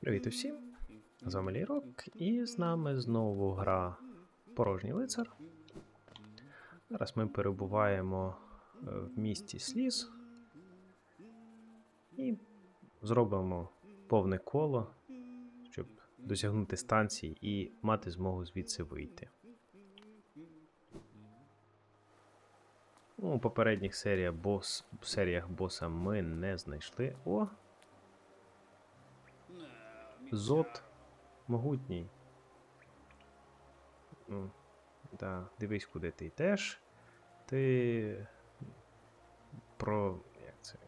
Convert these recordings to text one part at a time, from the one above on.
Привіт усім! З вами Лірок, і з нами знову гра Порожній лицар. Зараз ми перебуваємо е, в місті Сліз і зробимо повне коло, щоб досягнути станції і мати змогу звідси вийти. У попередніх серіях, бос, серіях боса ми не знайшли. О, Зод могутній. Ну, да, дивись, куди ти йдеш. Ти. Про. Як це?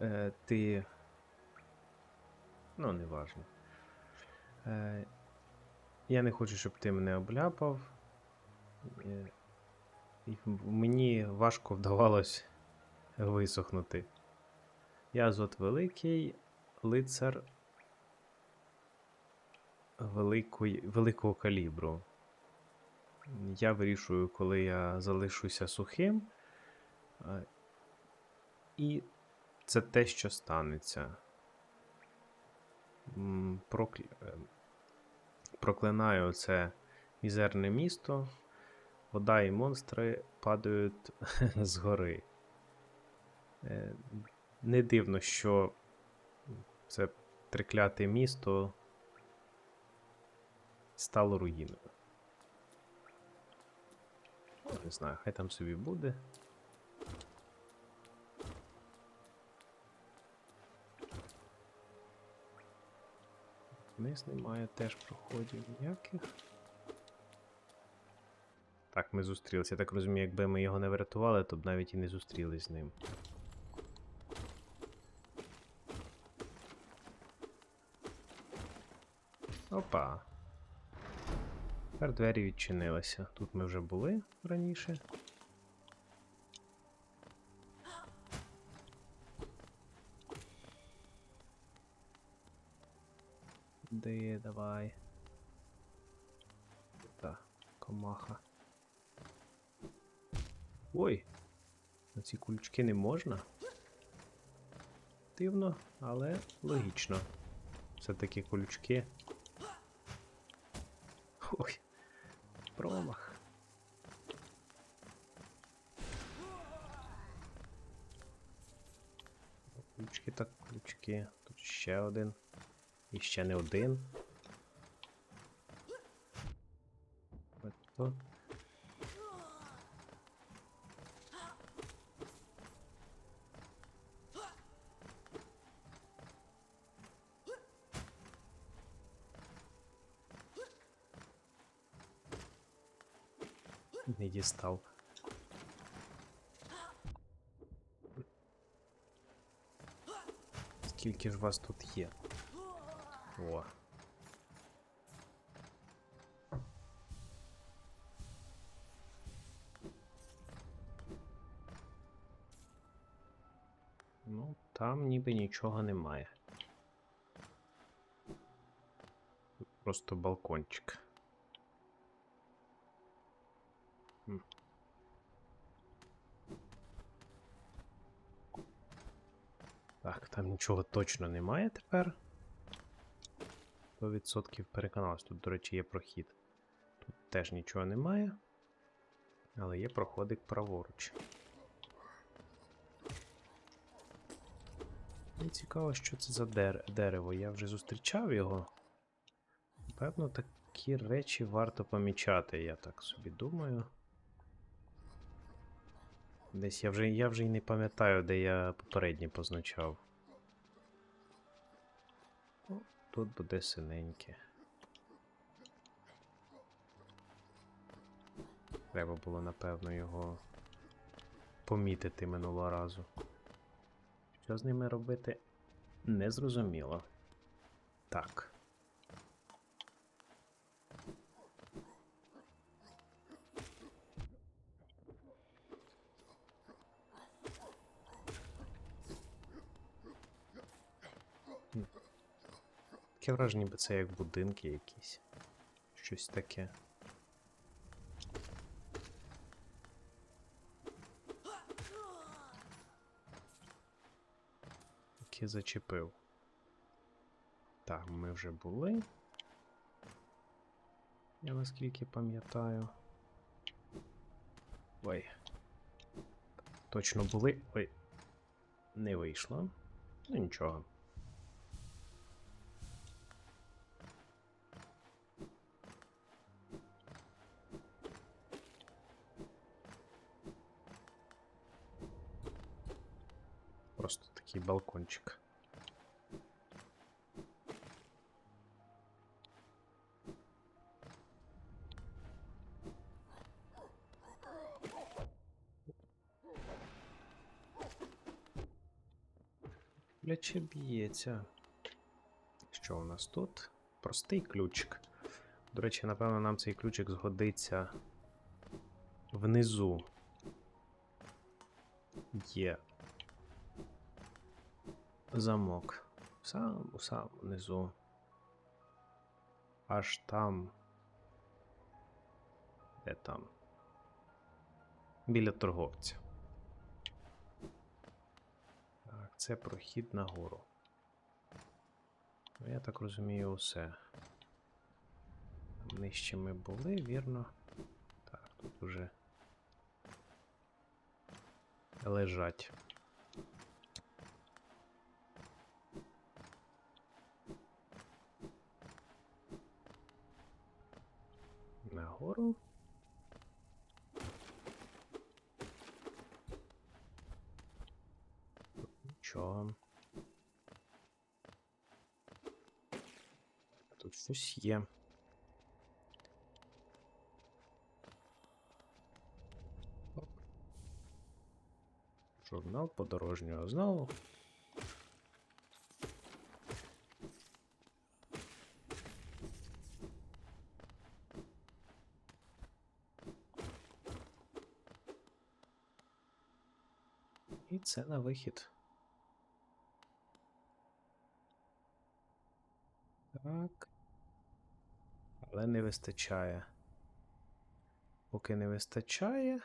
Е, ти. Ну, неважно. Е, я не хочу, щоб ти мене обляпав. Е, мені важко вдавалось висохнути. Я Зот Великий, лицар великої, великого калібру. Я вирішую, коли я залишуся сухим. І це те, що станеться. М, Прокля... е, Проклинаю це мізерне місто. Вода і монстри падають з гори. Не дивно, що це трикляте місто стало руїною. Не знаю, хай там собі буде. Вниз немає теж проходів ніяких. Так, ми зустрілися. Я так розумію, якби ми його не врятували, то б навіть і не зустрілись з ним. Опа. Тепер двері відчинилися. Тут ми вже були раніше. Де, давай. Та, комаха. Ой! На ці кулючки не можна. Дивно, але логічно. Все-таки колючки. Ой, промах. Ключки так ключки. Тут ще один. І ще не один. Ось Не дістав. Скільки ж вас тут є? О. Ну, там ніби нічого немає. Просто балкончик. Так, там нічого точно немає тепер. 100% переконався. Тут, до речі, є прохід. Тут теж нічого немає. Але є проходик праворуч. Мені цікаво, що це за дер дерево. Я вже зустрічав його. Певно, такі речі варто помічати, я так собі думаю. Десь я вже я вже й не пам'ятаю, де я попереднє позначав. О, тут буде синеньке. Треба було, напевно, його помітити минулого разу. Що з ними робити? Незрозуміло. Так. Таке враження, ніби це як будинки якісь. Щось таке. таки зачепив. Так, ми вже були. Я наскільки пам'ятаю. Ой. Точно були. Ой. Не вийшло. Ну нічого. Просто такий балкончик. Пляче б'ється. Що у нас тут? Простий ключик. До речі, напевно, нам цей ключик згодиться внизу. Є замок. Сам, сам внизу. Аж там. Де там? Біля торговця. Так, це прохід нагору. Ну, я так розумію, усе. Там нижче ми були, вірно. Так, тут уже лежать. Нагору. Нічого. Тут щось є. Журнал подорожнього знову. І це на вихід. Так. Але не вистачає. Поки не вистачає.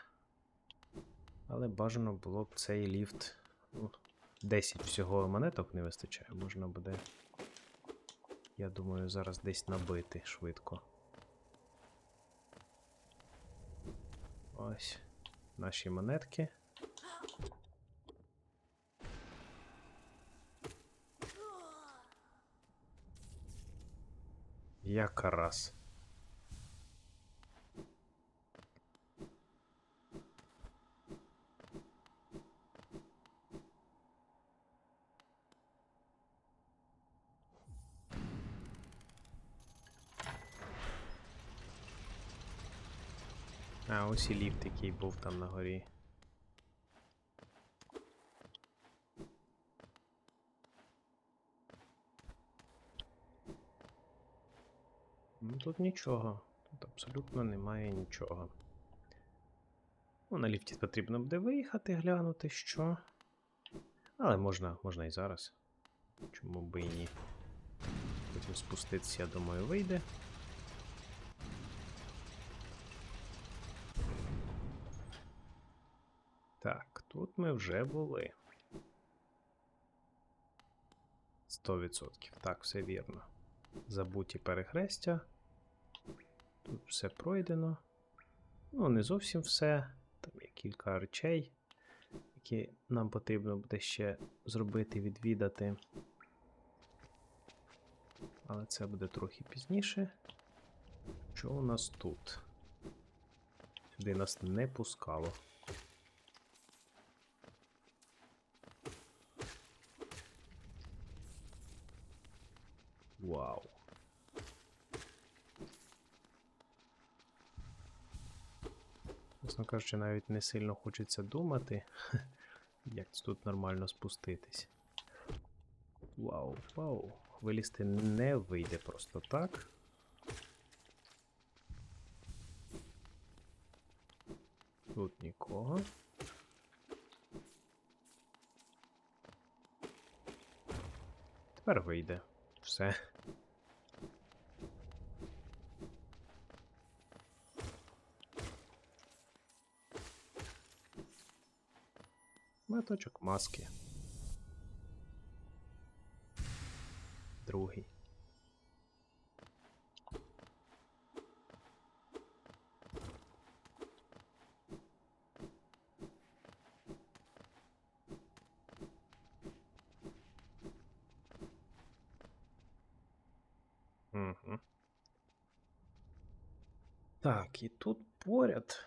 Але бажано було б цей ліфт. Ну, 10 всього монеток не вистачає. Можна буде. Я думаю, зараз десь набити швидко. Ось наші монетки. Яка раз. А, ось і ліфт, який був там на горі. Тут нічого. Тут абсолютно немає нічого. Ну, на ліфті потрібно буде виїхати, глянути, що. Але можна, можна і зараз. Чому би і ні. Потім спуститися, я думаю, вийде. Так, тут ми вже були. 100%. Так, все вірно. Забуті перехрестя. Тут все пройдено. Ну, не зовсім все. Там є кілька речей, які нам потрібно буде ще зробити, відвідати. Але це буде трохи пізніше. Що у нас тут? Сюди нас не пускало. Вау. Чесно кажучи, навіть не сильно хочеться думати, як тут нормально спуститись. Вау, вау. Вилізти не вийде просто так. Тут нікого. Тепер вийде. Все. Меточок маски. другий. Угу. Так, і тут поряд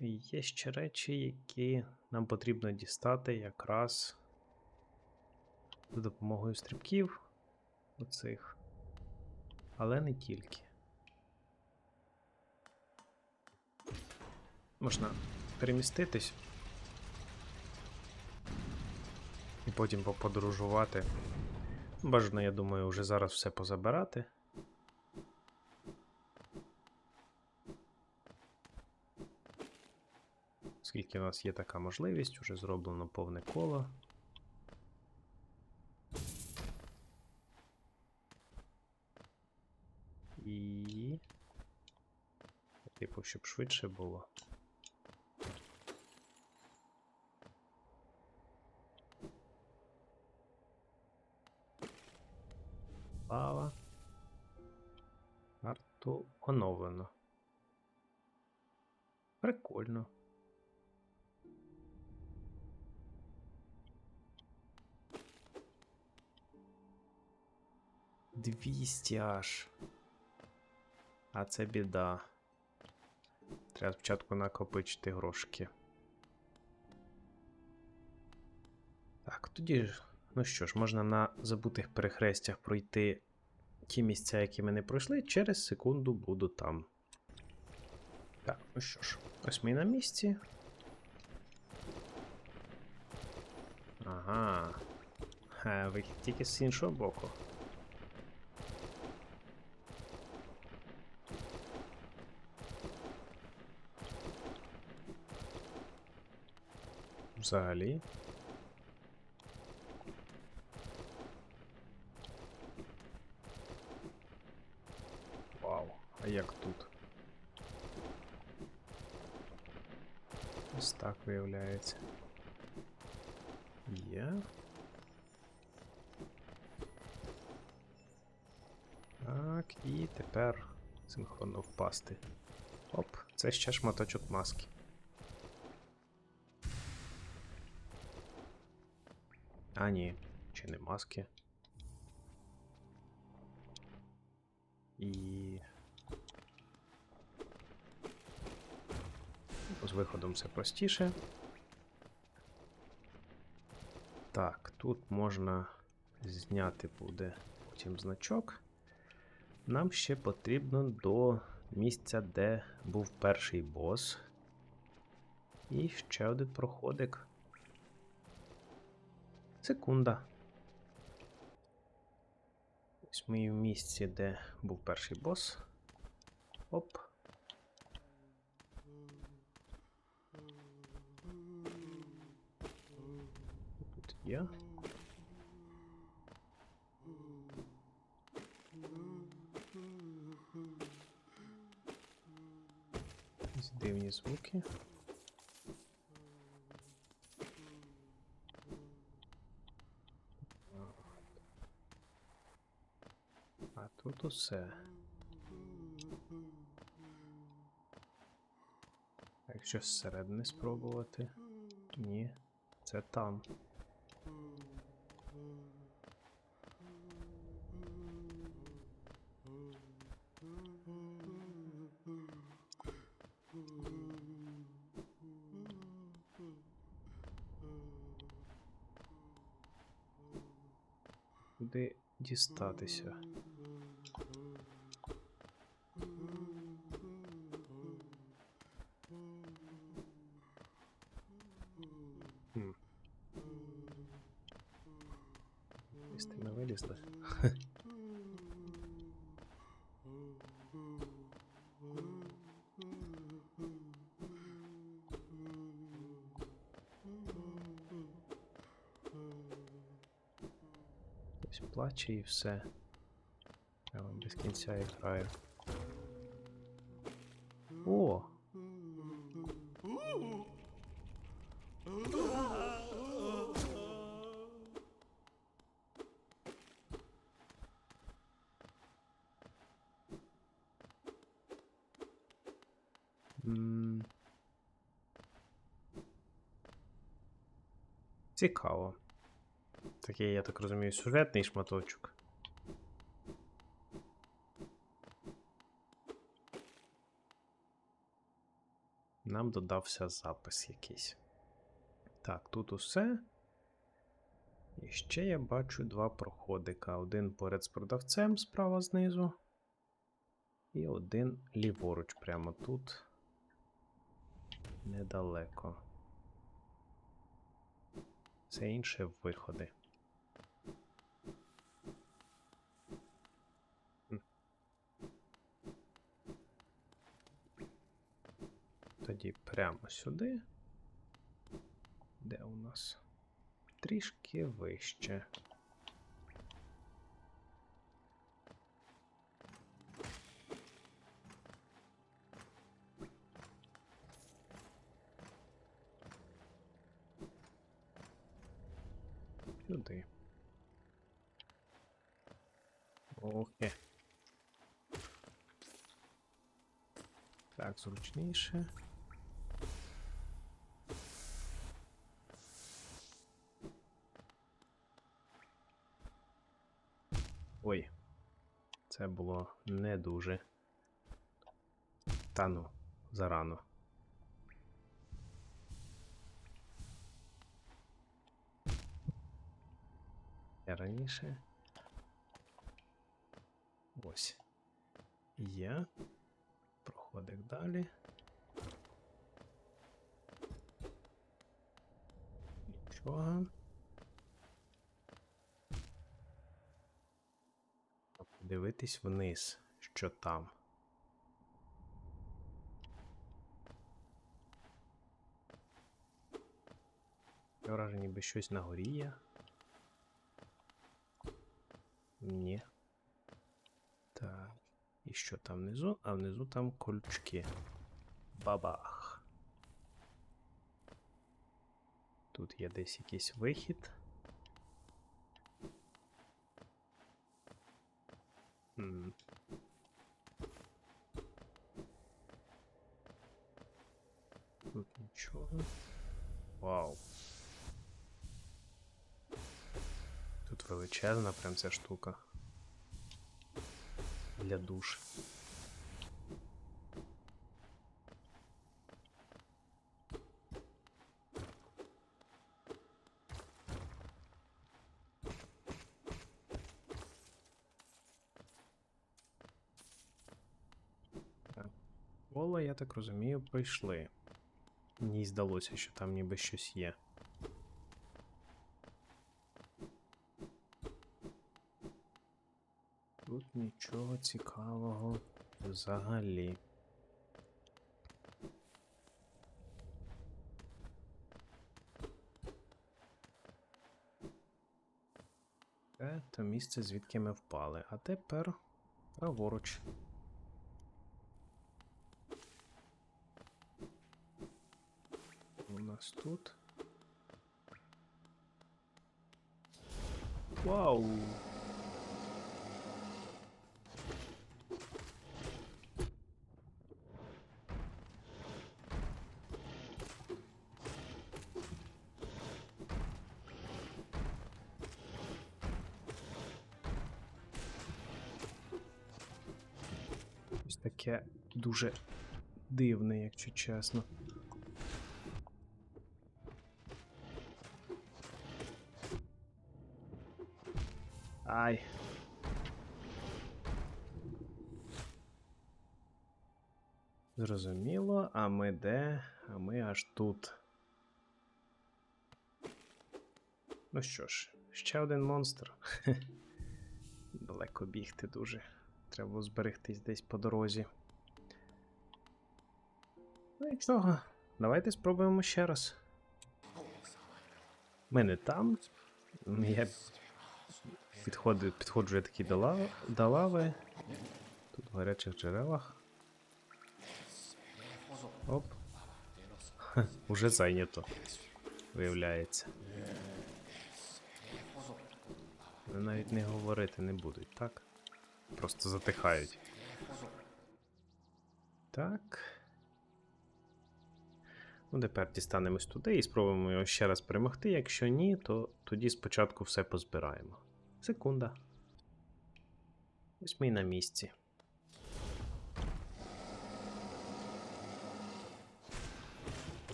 є ще речі, які нам потрібно дістати якраз за допомогою стрибків оцих. Але не тільки. Можна переміститись і потім поподорожувати. Бажано, я думаю, вже зараз все позабирати. Оскільки у нас є така можливість, вже зроблено повне коло. І. Типу, щоб швидше було. Лава. Карту оновлено. Прикольно. Двісті аж. А це біда. Треба спочатку накопичити грошки. Так, тоді ж. Ну що ж, можна на забутих перехрестях пройти ті місця, які ми не пройшли. Через секунду буду там. Так, ну що ж, ось ми на місці. Ага. Ха, вихід тільки з іншого боку. Взагалі. Вау, а як тут? Ось так виявляється. Є. Так, і тепер синхронно впасти. Оп, це ще шматочок маски. А, ні, чи не маски. І. З виходом все простіше. Так, тут можна зняти буде потім значок. Нам ще потрібно до місця, де був перший бос. І ще один проходик. Секунда. Ось ми в місці, де був перший бос. Оп. Тут є. Дивні звуки. А тут усе. А Якщо зсередини спробувати. Ні, це там. Куди дістатися? Місти не вилізли. Хтось плаче і все. Я вам без кінця і граю. О! Цікаво. Такий, я так розумію, сюжетний шматочок. Нам додався запис якийсь. Так, тут усе. І ще я бачу два проходика. Один поряд з продавцем справа знизу. І один ліворуч, прямо тут. Недалеко. Все інше виходи. Тоді прямо сюди. Де у нас? Трішки вище. Зручніше. Ой. Це було не дуже. Та ну, зарано. Я раніше. Ось. Є. Проходик далі. Нічого. А Подивитись вниз, що там. Таке Враження, ніби щось на горі є. Ні. І що там внизу? А внизу там колючки. Бабах. Тут є десь якийсь вихід. М. Тут нічого. Вау. Тут величезна прям ця штука. Для душ. Так. Коло, я так розумію, пройшли. Мені здалося, що там ніби щось є. Нічого цікавого взагалі. Це то місце, звідки ми впали. А тепер праворуч. У нас тут. Вау! Таке дуже дивне, якщо чесно. Ай. Зрозуміло, а ми де? А ми аж тут. Ну що ж, ще один монстр. Далеко бігти дуже. Треба зберегтись десь по дорозі. Ну і чого? Давайте спробуємо ще раз. Ми не там. Я підходжу, підходжу я такий до, лави, до лави. Тут в гарячих джерелах. Оп. Ха, уже зайнято. Виявляється. Вони навіть не говорити не будуть, так? Просто затихають. Так. Ну, тепер дістанемось туди і спробуємо його ще раз перемогти. Якщо ні, то тоді спочатку все позбираємо. Секунда. Ось ми й на місці.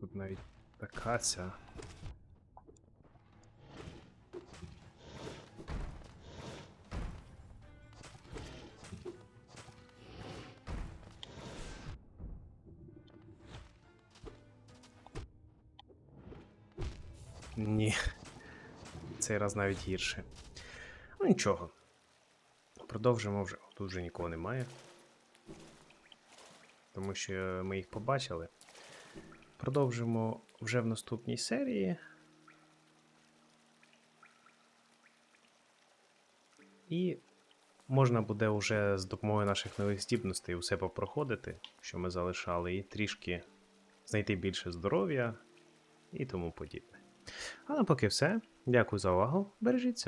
Тут навіть така ця. Ні. Цей раз навіть гірше. Ну нічого. Продовжимо вже. Тут вже нікого немає. Тому що ми їх побачили. Продовжимо вже в наступній серії. І можна буде вже з допомогою наших нових здібностей усе попроходити, що ми залишали, і трішки знайти більше здоров'я і тому подібне. А на поки все. Дякую за увагу. Бережіть себе.